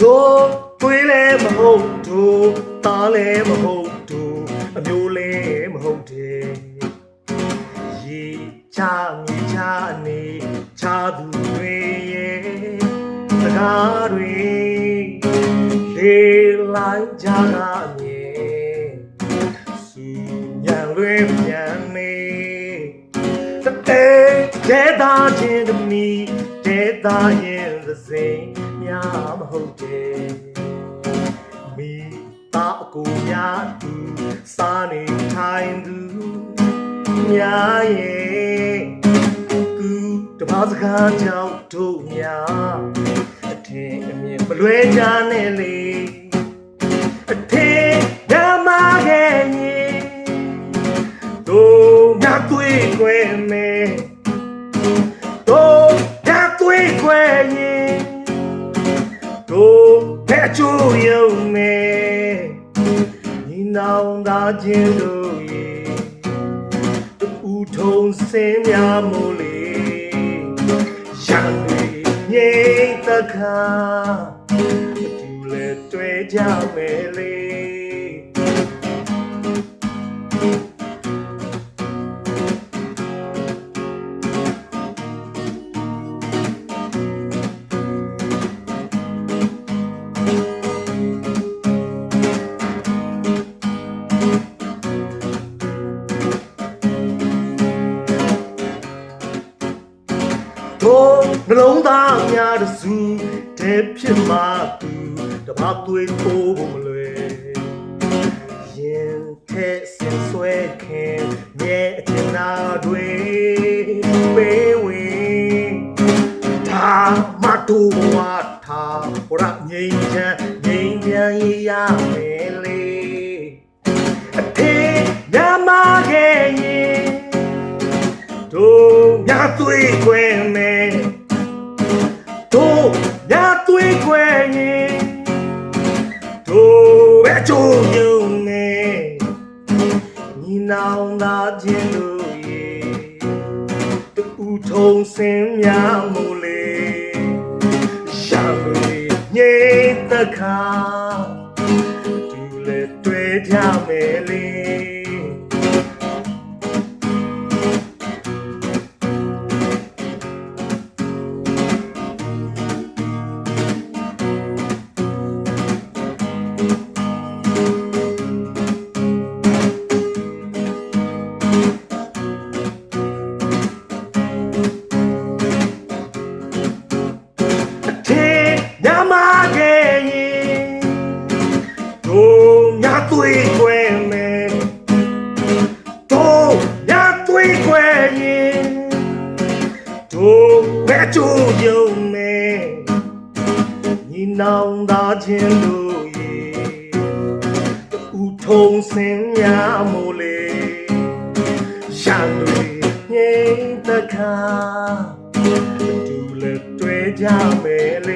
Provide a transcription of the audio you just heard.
တို့သွေးလည်းမဟုတ်တို့သားလည်းမဟုတ်တို့အမျိုးလည်းမဟုတ်တယ်ရေချမြေချအနေချသူတွေရဲ့စကားတွေလေလိုက်ကြတာအမြင်စူညံလွင်ပြန်နေတဲ့ဒေတာချင်းတမီဒေတာရင်သစိမ် များမဟုတ်တယ်မိတာအကူများသူစားနေထိုင်သူများရဲ့ကူတပါးစကားကြောင့်တို့များအထင်အမြင်မလွဲကြနဲ့လေအထ နောင်သားချင်းတို့ရေတူထုံစင်းများမို့လေရံတွေငိမ့်တခါတူလဲတွေ့ကြမယ်လေ နှလုံးသားများတစုတဲ့ဖြစ်မှသူတပါသွေးထိုးဖို့မလွယ်ရင်ထဲဆင်ဆွဲခင်မြဲအထင်နာတွေပေးဝင်ဒါမတူဝါထာဘရငိမ့်ချမ်းငိမ့်ပြန်ရရမယ်လေအထေညမခဲ့ရင်တို့မြတ်သွေးခွဲ တူထုံစင်များမို့လေရှာလေငိမ့်တခါတူလေတွေ့ကြ နောင်သားချင်းတို့ရေတူထုံစင်များမို့လေရံတွေငိမ့်တခါတူလက်တွေ့ကြမယ်လေ